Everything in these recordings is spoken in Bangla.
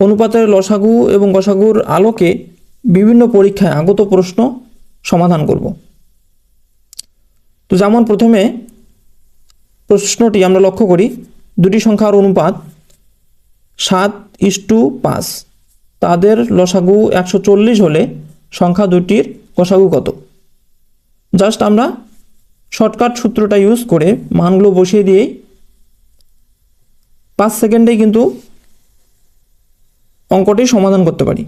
অনুপাতের লসাগু এবং গসাগুর আলোকে বিভিন্ন পরীক্ষায় আগত প্রশ্ন সমাধান করব। তো যেমন প্রথমে প্রশ্নটি আমরা লক্ষ্য করি, দুটি সংখ্যার অনুপাত সাত ইস টু পাঁচ। তাদের লসাগু একশো চল্লিশ হলে সংখ্যা দুটির গসাগু কত? জাস্ট আমরা শর্টকাট সূত্রটা ইউজ করে মানগুলো বসিয়ে দিয়েই পাঁচ সেকেন্ডেই কিন্তু অঙ্কটি সমাধান করতে পারি।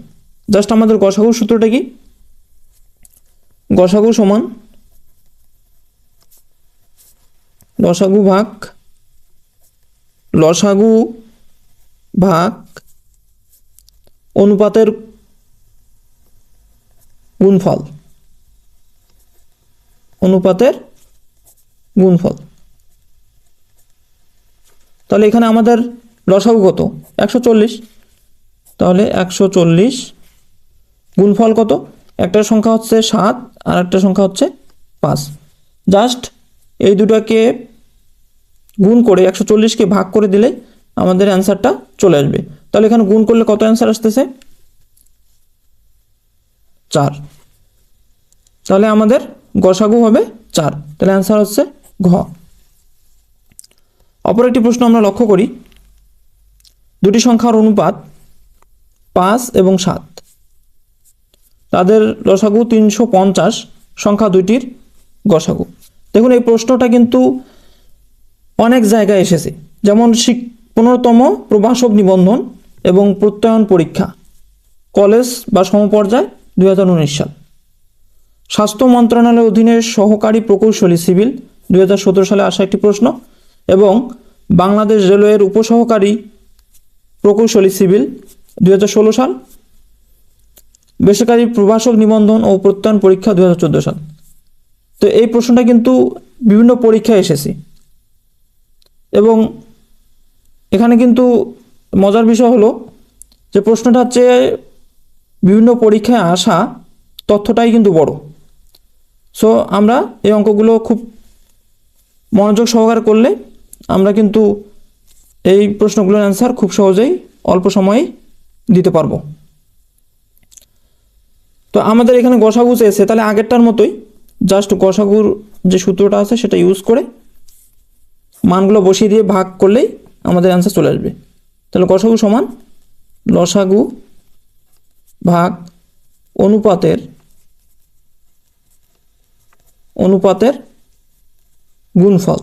জাস্ট আমাদের গসাগু সূত্রটা কি? গসাগু সমান লসাগু ভাগ লসাগু ভাগ অনুপাতের গুণফল। অনুপাতের গুণফল। তাহলে এখানে আমাদের লসাগু কত? একশো চল্লিশ। তাহলে একশো চল্লিশ। গুণফল কত? একটা সংখ্যা হচ্ছে সাত, আর একটা সংখ্যা হচ্ছে পাঁচ। জাস্ট এই দুটাকে গুণ করে একশো চল্লিশকে ভাগ করে দিলে আমাদের অ্যান্সারটা চলে আসবে। তাহলে এখানে গুণ করলে কত অ্যান্সার আসতেছে? চার। তাহলে আমাদের গসাগু হবে চার। তাহলে অ্যান্সার হচ্ছে ঘ। অপর একটি প্রশ্ন আমরা লক্ষ্য করি। দুটি সংখ্যার অনুপাত পাঁচ এবং সাত। তাদের লসাগু তিনশো পঞ্চাশ, সংখ্যা দুইটির গসাগু। দেখুন, এই প্রশ্নটা কিন্তু অনেক জায়গায় এসেছে। যেমন পনেরোতম প্রভাষক নিবন্ধন এবং প্রত্যয়ন পরীক্ষা, কলেজ বা সমপর্যায় দুই হাজার উনিশ সাল। স্বাস্থ্য মন্ত্রণালয়ের অধীনে সহকারী প্রকৌশলী সিভিল দুই হাজার সতেরো সালে আসা একটি প্রশ্ন এবং বাংলাদেশ রেলওয়ের উপসহকারী প্রকৌশলী সিভিল দুই হাজার ষোলো সাল, বেসরকারি প্রভাষক নিবন্ধন ও প্রত্যয়ন পরীক্ষা দুই হাজার চোদ্দ সাল। তো এই প্রশ্নটা কিন্তু বিভিন্ন পরীক্ষায় এসেছে। এবং এখানে কিন্তু মজার বিষয় হলো যে প্রশ্নটা হচ্ছে বিভিন্ন পরীক্ষায় আসা তথ্যটাই কিন্তু বড়। সো আমরা এই অঙ্কগুলো খুব মনোযোগ সহকারে করলে আমরা কিন্তু এই প্রশ্নগুলোর অ্যান্সার খুব সহজেই অল্প সময়েই দিতে পারব। তো আমাদের এখানে গসাগু চেয়েছে তাহলে আগেরটার মতোই জাস্ট গসাগুর যে সূত্রটা আছে সেটা ইউজ করে মানগুলো বসিয়ে দিয়ে ভাগ করলেই আমাদের অ্যান্সার চলে আসবে। তাহলে গসাগু সমান লসাগু ভাগ অনুপাতের অনুপাতের গুণফল।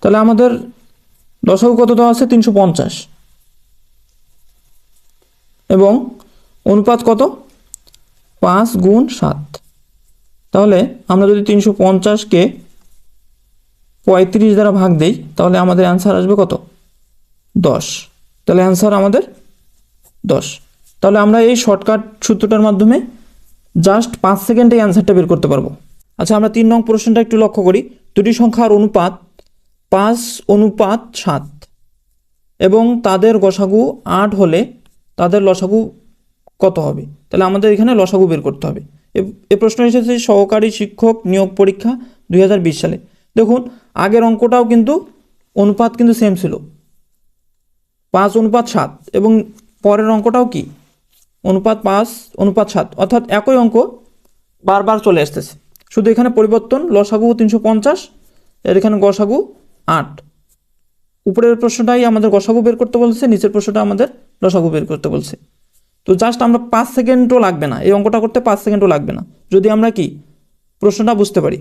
তাহলে আমাদের লসাগু কত দেওয়া আছে? তিনশো পঞ্চাশ। এবং অনুপাত কত? পাঁচ গুণ সাত। তাহলে আমরা যদি তিনশো পঞ্চাশকে পঁয়ত্রিশ দ্বারা ভাগ দেই, তাহলে আমাদের অ্যান্সার আসবে কত? দশ। তাহলে অ্যান্সার আমাদের দশ। তাহলে আমরা এই শর্টকাট সূত্রটার মাধ্যমে জাস্ট পাঁচ সেকেন্ডে অ্যান্সারটা বের করতে পারব। আচ্ছা আমরা তিন নং প্রশ্নটা একটু লক্ষ্য করি। দুটি সংখ্যার অনুপাত পাঁচ অনুপাত সাত। এবং তাদের গসাগু আট হলে তাদের লসাগু কত হবে? তাহলে আমাদের এখানে লসাগু বের করতে হবে। এ- প্রশ্ন এসেছে সহকারী শিক্ষক নিয়োগ পরীক্ষা দুই হাজার বিশ সালে। দেখুন, আগের অঙ্কটাও কিন্তু অনুপাত কিন্তু সেম ছিল। পাঁচ অনুপাত সাত এবং পরের অঙ্কটাও কি? অনুপাত পাঁচ, অনুপাত সাত। অর্থাৎ একই অঙ্ক বারবার চলে আসতেছে। শুধু এখানে পরিবর্তন, লসাগু তিনশো পঞ্চাশ, এর এখানে গসাগু আট। উপরের প্রশ্নটাই আমাদের গসাগু বের করতে বলছে, নিচের প্রশ্নটা আমাদের লসাগু বের করতে বলছে। তো জাস্ট আমরা পাঁচ সেকেন্ডও লাগবে না, এই অঙ্কটা করতে পাঁচ সেকেন্ডও লাগবে না। যদি আমরা কি প্রশ্নটা বুঝতে পারি।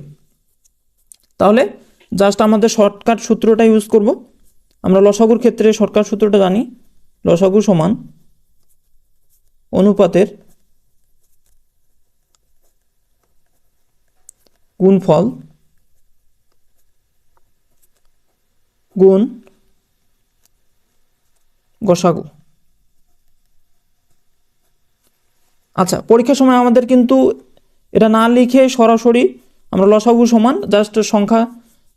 তাহলে জাস্ট আমাদের শর্টকাট সূত্রটা ইউজ করব। আমরা লসাগুর ক্ষেত্রে শর্টকাট সূত্রটা জানি। লসাগু সমান অনুপাতের গুণফল গুণ গসাগু। আচ্ছা পরীক্ষার সময় আমাদের কিন্তু এটা না লিখে সরাসরি আমরা লসাগু সমান জাস্ট সংখ্যা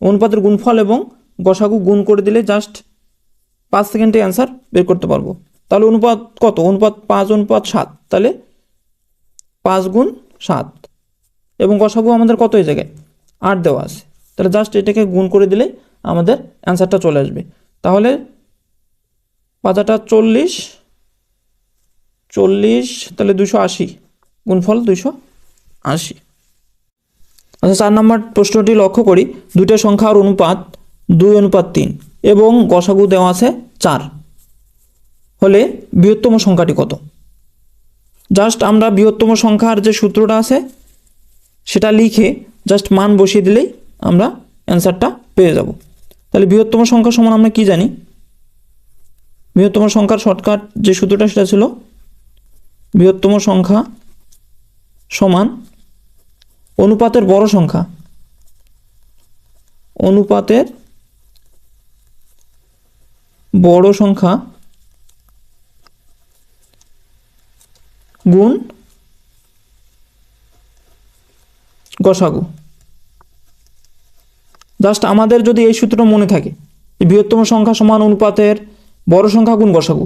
অনুপাতের গুণফল এবং গসাগু গুণ করে দিলে জাস্ট পাঁচ সেকেন্ডে অ্যান্সার বের করতে পারব। তাহলে অনুপাত কত? অনুপাত পাঁচ, অনুপাত সাত। তাহলে পাঁচ গুণ সাত। এবং গসাগু আমাদের কত এই জায়গায়? আট দেওয়া আছে। তাহলে জাস্ট এটাকে গুণ করে দিলে আমাদের অ্যান্সারটা চলে আসবে। তাহলে পাতাটা চল্লিশ চল্লিশ, তাহলে দুশো আশি, গুণফল দুশো আশি। আচ্ছা চার নম্বর প্রশ্নটি লক্ষ্য করি। দুইটা সংখ্যার অনুপাত দুই, অনুপাত তিন, এবং গসাগু দেওয়া আছে চার। হলে বৃহত্তম সংখ্যাটি কত? জাস্ট আমরা বৃহত্তম সংখ্যার যে সূত্রটা আছে, সেটা লিখে জাস্ট মান বসিয়ে দিলেই আমরা অ্যান্সারটা পেয়ে যাব। তাহলে বৃহত্তম সংখ্যা সমান আমরা কি জানি? বৃহত্তম সংখ্যার শর্টকাট যে সূত্রটা, সেটা ছিল বৃহত্তম সংখ্যা সমান অনুপাতের বড় সংখ্যা। অনুপাতের বড় সংখ্যা গুণ গসাগু। জাস্ট আমাদের যদি এই সূত্রটা মনে থাকে বৃহত্তম সংখ্যা সমান অনুপাতের বড় সংখ্যা গুণ গসাগু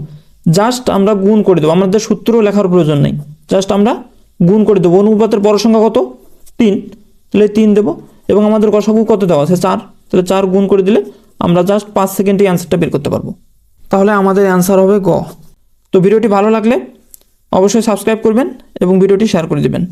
জাস্ট আমরা গুণ করে দেবো। আমাদের সূত্র লেখার প্রয়োজন নেই। জাস্ট আমরা গুণ করে দেবো। অনুপাতের বড় সংখ্যা কত? তিন। তাহলে তিন দেবো এবং আমাদের গসাগু কত দেওয়া আছে? চার। তাহলে চার গুণ করে দিলে আমরা জাস্ট পাঁচ সেকেন্ডে অ্যান্সারটা বের করতে পারব। তাহলে আমাদের অ্যান্সার হবে গ। তো ভিডিওটি ভালো লাগলে অবশ্যই সাবস্ক্রাইব করবেন এবং ভিডিওটি শেয়ার করে দেবেন।